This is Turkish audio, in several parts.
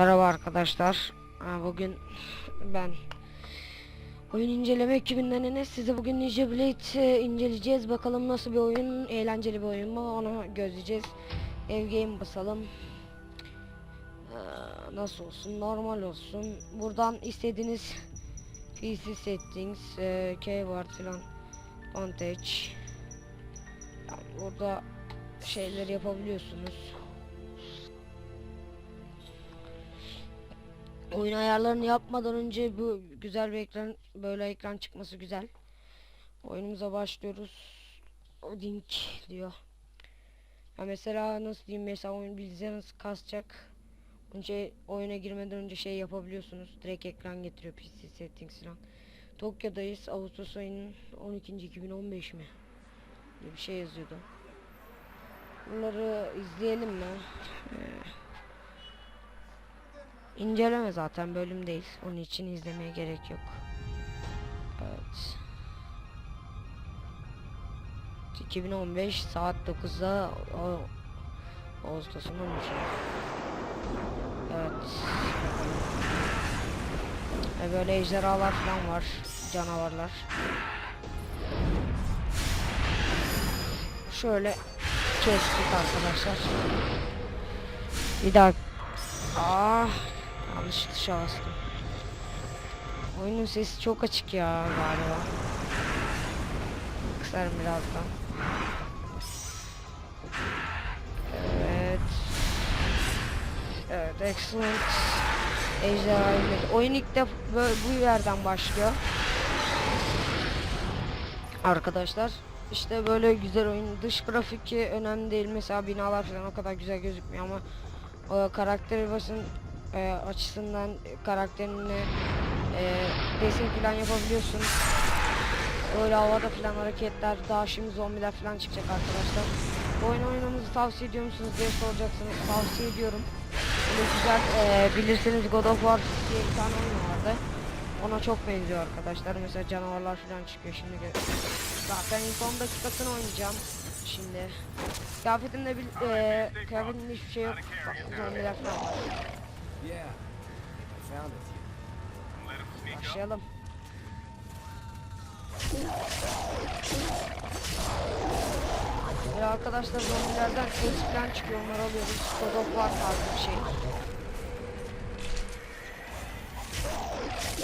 Merhaba arkadaşlar. Bugün ben oyun inceleme ekibinden Enes size bugün Ninja Blade inceleyeceğiz. Bakalım nasıl bir oyun, eğlenceli bir oyun mu onu gözleyeceğiz. Ev basalım. Nasıl olsun? Normal olsun. Buradan istediğiniz PC settings, e, keyword falan advantage. Yani burada şeyler yapabiliyorsunuz. Oyun ayarlarını yapmadan önce bu güzel bir ekran böyle ekran çıkması güzel. Oyunumuza başlıyoruz. Link diyor. Ya mesela nasıl diyeyim mesela oyun bilgisayarınız kasacak. Önce oyuna girmeden önce şey yapabiliyorsunuz. Direkt ekran getiriyor PC settings falan. Tokyo'dayız. Ağustos ayının 12. 2015 mi? Diye bir şey yazıyordu. Bunları izleyelim mi? İnceleme zaten bölüm değil. Onun için izlemeye gerek yok. Evet. 2015 saat 9'da o, Ağustos'un 13'ü. Evet. Ve böyle ejderhalar falan var. Canavarlar. Şöyle kestik arkadaşlar. Bir daha Ah yanlış tuşa bastım. Oyunun sesi çok açık ya galiba. Kısarım birazdan. Evet. Evet excellent. Ejderha. Oyun ilk böyle bu yerden başlıyor. Arkadaşlar işte böyle güzel oyun. Dış grafik önemli değil. Mesela binalar falan o kadar güzel gözükmüyor ama o karakter basın e, açısından karakterini e, resim falan yapabiliyorsun. Böyle havada falan hareketler, daha şimdi zombiler falan çıkacak arkadaşlar. Bu oyunu oynamamızı tavsiye ediyor musunuz diye soracaksınız. Tavsiye ediyorum. Böyle güzel e, bilirseniz God of War diye bir tane oyun vardı. Ona çok benziyor arkadaşlar. Mesela canavarlar falan çıkıyor şimdi. Zaten ilk 10 dakikasını oynayacağım. Şimdi kıyafetimde bir e, kıyafetimde hiçbir şey yok. Bak zombiler falan var. Yeah, I found it. Başlayalım. Ve arkadaşlar zombilerden falan çıkıyor onları alıyoruz. God of tarzı bir şey.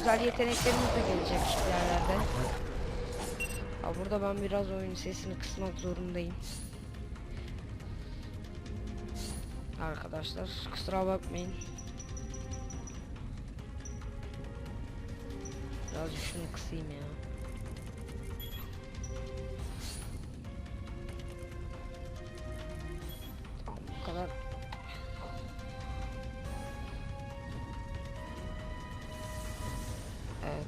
Özel yeteneklerimiz de gelecek yerlerde. Ha burada ben biraz oyun sesini kısmak zorundayım. Arkadaşlar kusura bakmayın. Biraz şunu kısayım ya. Bu kadar. Evet.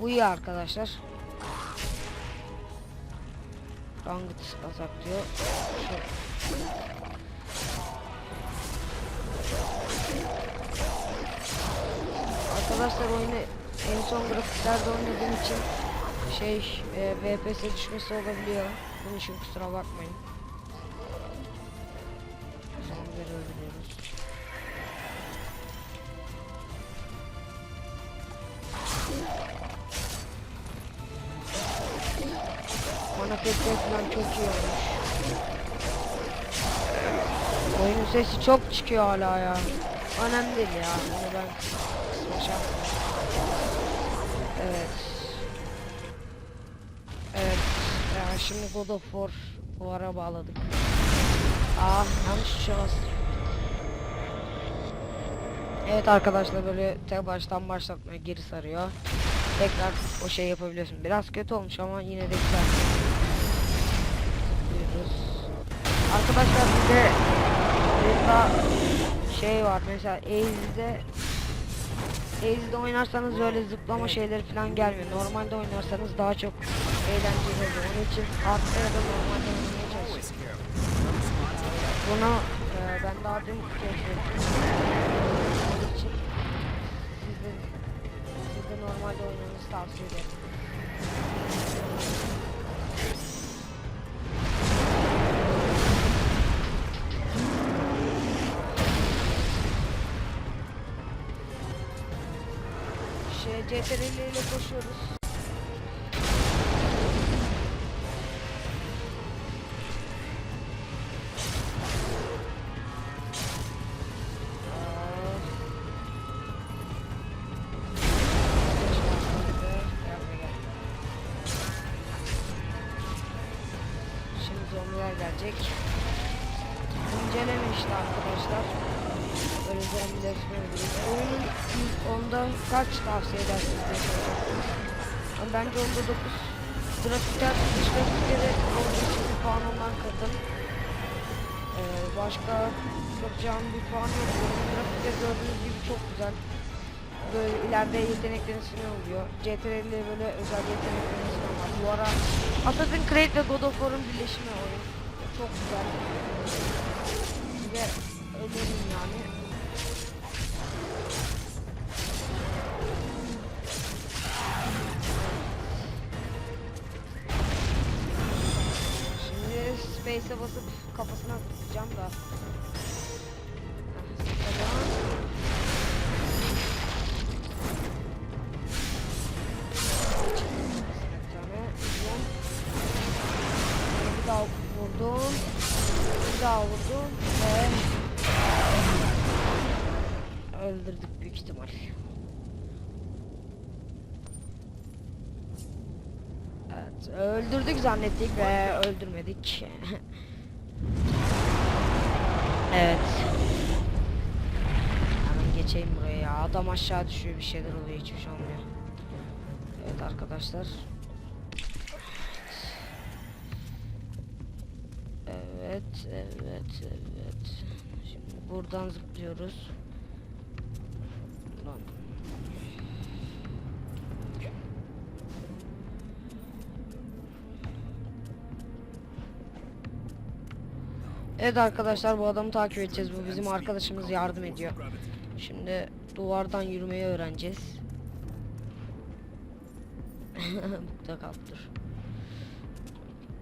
Bu iyi arkadaşlar. Rangıt kazak diyor. Şu Arkadaşlar oyunu en son grafiklerde oynadığım için şey e, FPS düşmesi olabiliyor. Bunun için kusura bakmayın. Manafetler falan çok iyi olmuş. Oyunun sesi çok çıkıyor hala ya. Önemli değil ya. Bunu ben yapmam. Evet. Evet. Ya şimdi God of War War'a bağladık. Aa yanlış bastım. Evet arkadaşlar böyle tek baştan başlatmaya geri sarıyor. Tekrar o şey yapabiliyorsun. Biraz kötü olmuş ama yine de güzel. Zıplıyoruz. Arkadaşlar bir de şey var mesela Aze'de Aze'de oynarsanız böyle zıplama şeyleri falan gelmiyor. Normalde oynarsanız daha çok eğlenceli oluyor. Onun için hard'da ya da normalde oynamaya çalışın. Bunu e, ben daha dün keşfettim. Onun için siz de, siz de normalde oynamanızı tavsiye ederim. CTRL ile koşuyoruz. Zombiler gelecek. İnceleme arkadaşlar. Böyle ilk onda kaç tavsiye edersiniz diye soracaktım. Ama bence onda 9. Grafikler, grafikleri olduğu için bir puan ondan kırdım. Ee, başka yapacağım bir puan yok. Grafikleri gördüğünüz gibi çok güzel. Böyle ileride yetenekleriniz falan oluyor. CTRL ile böyle özel yetenekleriniz falan var. Bu ara Assassin's Creed ve God of War'un birleşimi oyun. Çok güzel. Ve önerim yani. Şimdi space'e basıp kafasına tutacağım öldürdük zannettik ve öldürmedik. evet. Hemen geçeyim buraya ya. Adam aşağı düşüyor bir şeyler oluyor hiçbir şey olmuyor. Evet arkadaşlar. Evet, evet, evet. Şimdi buradan zıplıyoruz. Evet arkadaşlar bu adamı takip edeceğiz. Bu bizim arkadaşımız yardım ediyor. Şimdi duvardan yürümeyi öğreneceğiz. Burada kaldı dur.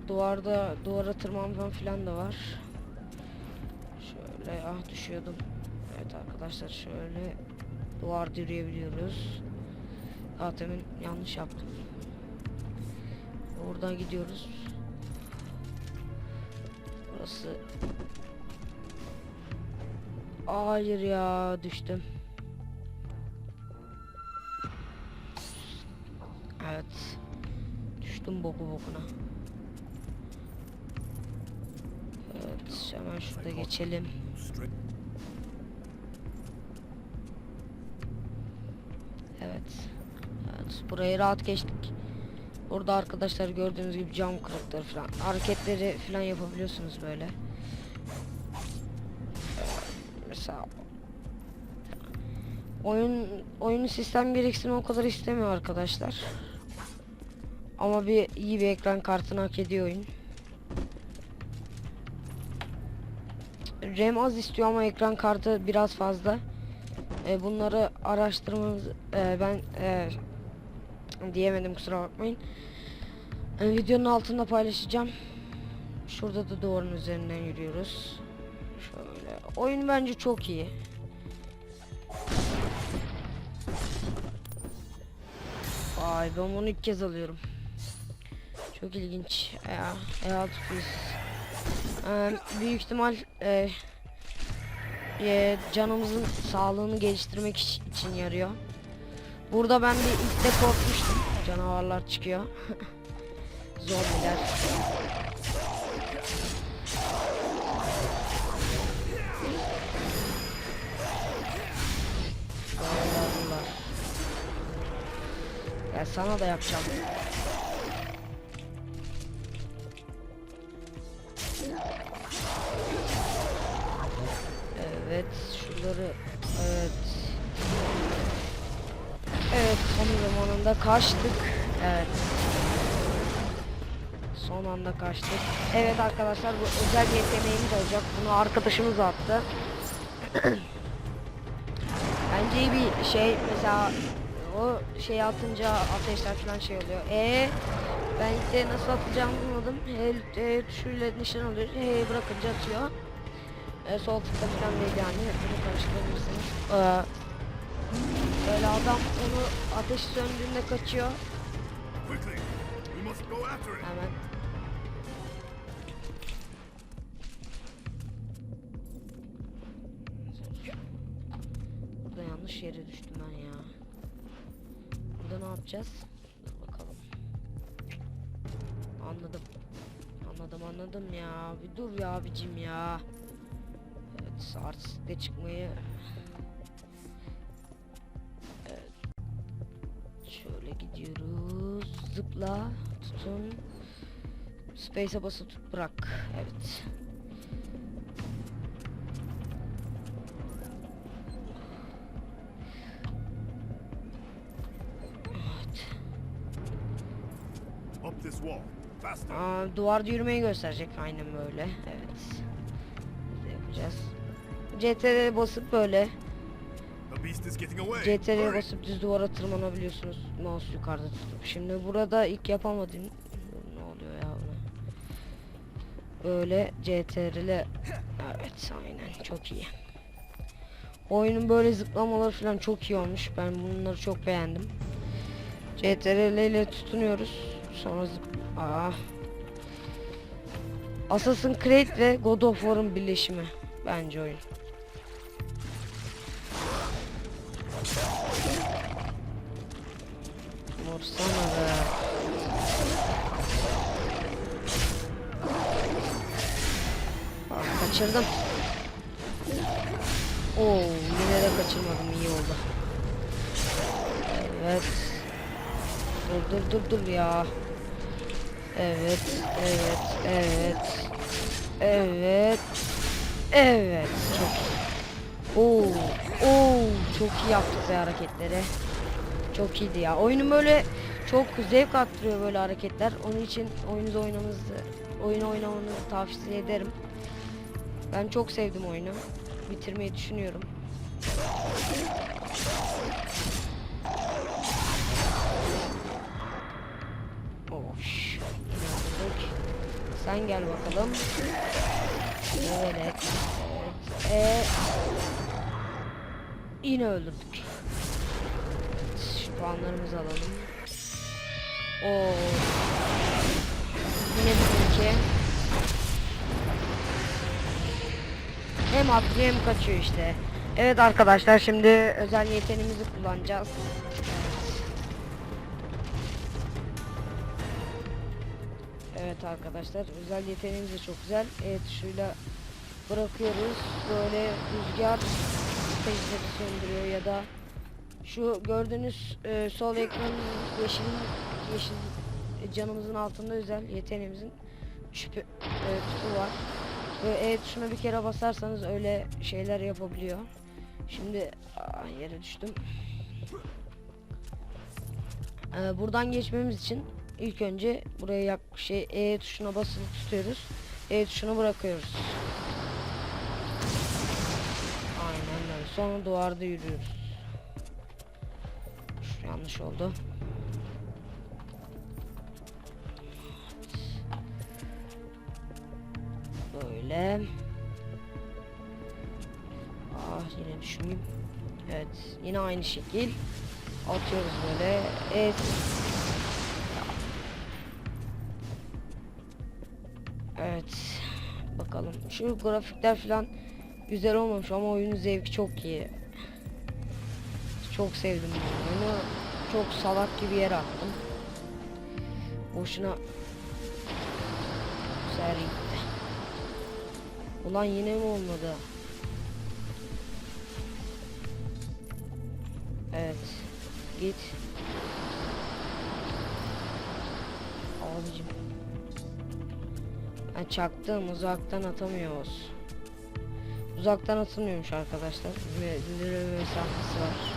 Duvarda duvara tırmanmam falan da var. Şöyle ah düşüyordum. Evet arkadaşlar şöyle duvarda yürüyebiliyoruz. Zaten yanlış yaptım. Buradan gidiyoruz. Burası Hayır ya düştüm. Evet. Düştüm boku bokuna. Evet hemen şurada geçelim. Evet. Evet burayı rahat geçtik. Burada arkadaşlar gördüğünüz gibi cam kırıkları falan hareketleri falan yapabiliyorsunuz böyle. Mesela oyun oyunun sistem gereksinimi o kadar istemiyor arkadaşlar. Ama bir iyi bir ekran kartını hak ediyor oyun. RAM az istiyor ama ekran kartı biraz fazla. E, bunları araştırmanız e, ben e, diyemedim kusura bakmayın. E, videonun altında paylaşacağım. Şurada da duvarın üzerinden yürüyoruz. Şöyle. Oyun bence çok iyi. Vay ben bunu ilk kez alıyorum. Çok ilginç. Ya, ya ee, büyük ihtimal e, e, canımızın sağlığını geliştirmek iç- için yarıyor. Burada ben bir ilk de korkmuştum. Canavarlar çıkıyor. Zombiler. Canavarlar. Ya sana da yapacağım. Kaçtık. Evet. Son anda kaçtık. Evet arkadaşlar bu özel bir yeteneğimiz olacak. Bunu arkadaşımız attı. Bence iyi bir şey mesela o şey atınca ateşler falan şey oluyor. E ben de nasıl atacağımı bulmadım. E, e, tuşuyla nişan alıyor. E bırakınca atıyor. E, sol tıkla falan değil yani. Bunu karıştırabilirsiniz. E, Böyle adam onu ateş söndüğünde kaçıyor. Hemen. Burada yanlış yere düştüm ben ya. Burada ne yapacağız? Dur bakalım. Anladım. Anladım anladım ya. Bir dur ya abicim ya. Evet artistikle çıkmayı gidiyoruz. Zıpla. Tutun. Space'e basıp tut bırak. Evet. Up this wall! Faster! Aa, duvarda yürümeyi gösterecek aynen böyle. Evet. Biz yapacağız. CTRL'e basıp böyle. Hurry! basıp düz duvara tırmanabiliyorsunuz. Mouse yukarıda tutup. Şimdi burada ilk yapamadığım ne oluyor ya buna? Böyle CTRL'e evet aynen çok iyi. Oyunun böyle zıplamaları falan çok iyi olmuş. Ben bunları çok beğendim. CTRL ile tutunuyoruz. Sonra zıp Aa. Assassin's Creed ve God of War'ın birleşimi bence oyun. Kaçırdım. Oo, yine de kaçırmadım iyi oldu. Evet. Dur dur dur dur ya. Evet, evet, evet. Evet. Evet. Çok iyi. Oo, oo, çok iyi yaptık be hareketleri. Çok iyiydi ya. Oyunun böyle çok zevk attırıyor böyle hareketler. Onun için oyunu oynamanızı, oyunu oynamanızı tavsiye ederim. Ben çok sevdim oyunu. Bitirmeyi düşünüyorum. Sen gel bakalım. Evet. evet. Ee, yine öldürdük. Şu puanlarımızı alalım. Oo. Hem atlıyor hem kaçıyor işte. Evet arkadaşlar şimdi özel yeteneğimizi kullanacağız. Evet arkadaşlar özel yeteneğimiz de çok güzel. Evet şuyla bırakıyoruz. Böyle rüzgar ateşleri söndürüyor ya da şu gördüğünüz e, sol ekranın yeşil yeşil canımızın altında özel yeteneğimizin şüphe e, tuşu var. Böyle E tuşuna bir kere basarsanız öyle şeyler yapabiliyor. Şimdi aa, yere düştüm. Ee, buradan geçmemiz için ilk önce buraya yak şey E tuşuna basılı tutuyoruz. E tuşuna bırakıyoruz. Aynen öyle. Sonra duvarda yürüyoruz. Şu yanlış oldu. Böyle. Ah yine düşmeyeyim. Evet yine aynı şekil. Atıyoruz böyle. Evet. Evet. Bakalım. Şu grafikler falan güzel olmamış ama oyunun zevki çok iyi. Çok sevdim bu oyunu. Çok salak gibi yere attım. Boşuna gitti. Ulan yine mi olmadı? Evet. Git. Abicim. Ben çaktım uzaktan atamıyoruz. Uzaktan atılmıyormuş arkadaşlar. İleri mesafesi var.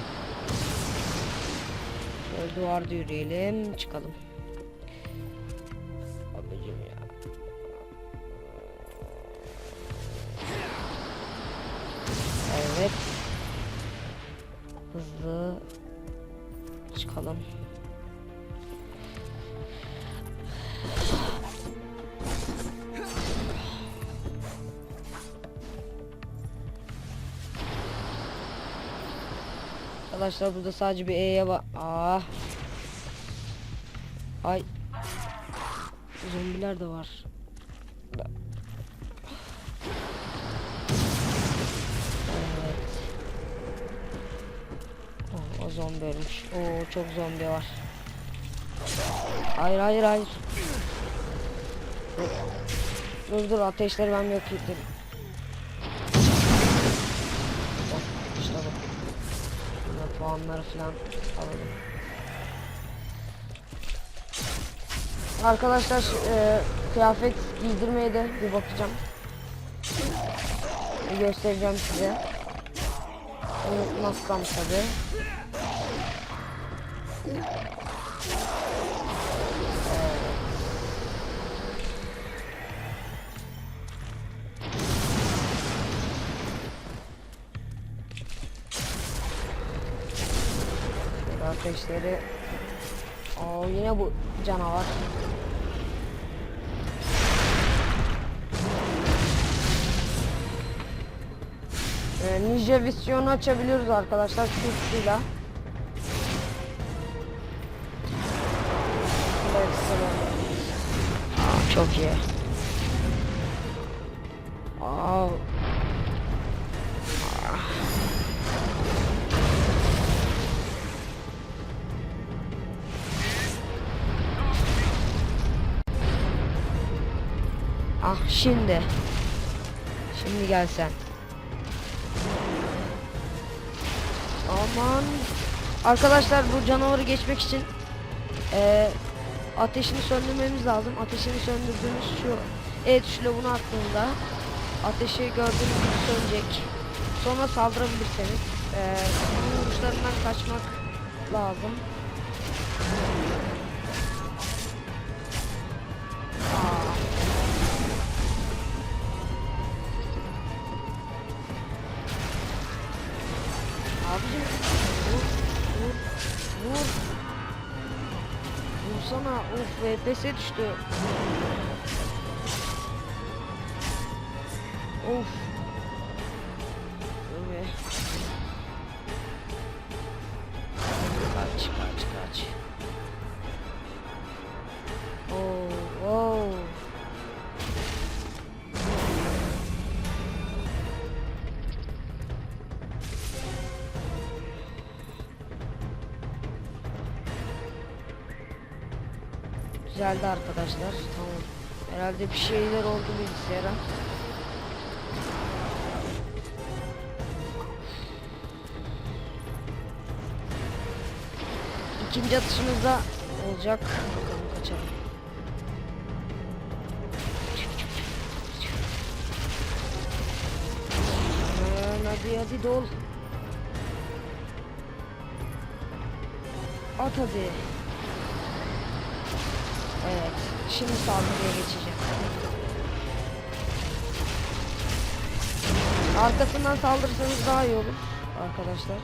Şöyle duvarda yürüyelim çıkalım. Çıkalım. Arkadaşlar burada sadece bir E'ye bak. Ah. Ay. Zombiler de var. Zombi ölmüş. Oo çok zombi var. Hayır hayır hayır. Dur. Dur ateşleri ben yok ettim. İşte bu. Buna puanları falan alalım. Arkadaşlar e, kıyafet giydirmeye de bir bakacağım. Göstereceğim size. Unutmazsam tabi. Ateşleri. Aa yine bu canavar. Ee, Ninja vizyonu açabiliyoruz arkadaşlar şutuyla. Bu şimdi. Şimdi gel sen. Aman. Arkadaşlar bu canavarı geçmek için eee ateşini söndürmemiz lazım. Ateşini söndürdüğümüz şu E tuşuyla bunu attığında ateşi gördüğünüz gibi sönecek. Sonra saldırabilirseniz eee bunun kaçmak lazım. Vursana of VPS'e düştü. Of arkadaşlar. Tamam. Herhalde bir şeyler oldu bilgisayara. İkinci atışımızda olacak. Bakalım kaçalım. Hadi hadi dol. At hadi. Evet. Şimdi saldırıya geçeceğim. Arkasından saldırırsanız daha iyi olur arkadaşlar.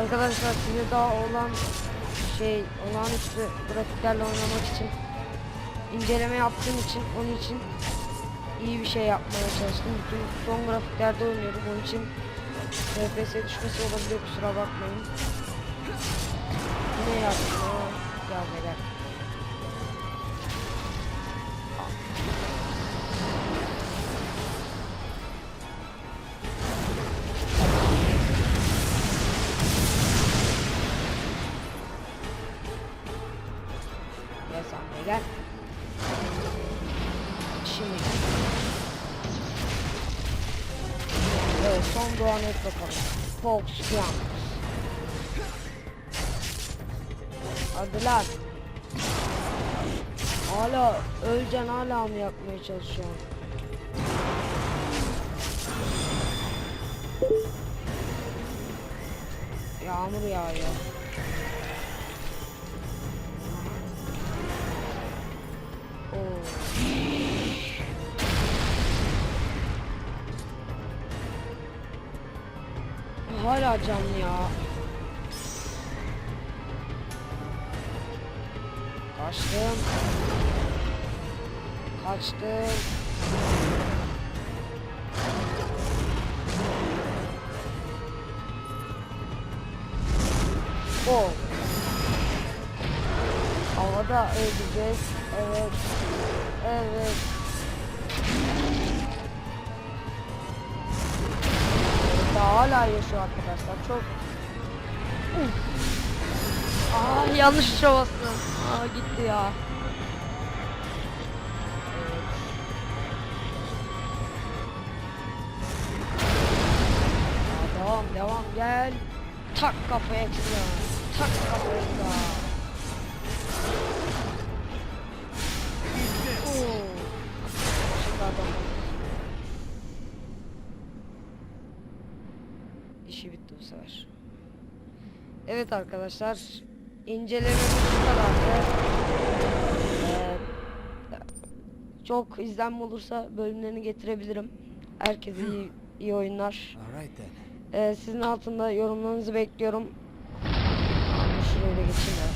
Arkadaşlar size daha olan şey olağanüstü grafiklerle oynamak için inceleme yaptığım için onun için iyi bir şey yapmaya çalıştım. Bütün son grafiklerde oynuyorum onun için FPS düşmesi olabilir kusura bakmayın. Ne yaptım o gelmeler. Doğan et bakalım. Fox Young. Hadi lan. Hala öleceksin hala mı yapmaya çalışıyorsun? Yağmur yağıyor. Hala canlı ya. Kaçtım. Kaçtım. Oh. Havada öleceğiz. Evet. Evet. Daha hala yaşıyor arkadaşlar. Çok. Aa yanlış tuşa bastım. Aa gitti ya. Devam devam gel. Tak kafaya kıza. Tak kafaya kıza. Evet arkadaşlar. incelememiz bu kadardı. Ee, çok izlenme olursa bölümlerini getirebilirim. Herkese iyi, iyi oyunlar. Ee, sizin altında yorumlarınızı bekliyorum. Şuraya da geçeyim ya.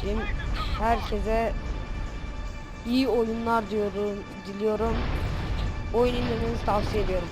Şimdi herkese iyi oyunlar diyorum, diliyorum. Oyun indirmenizi tavsiye ediyorum.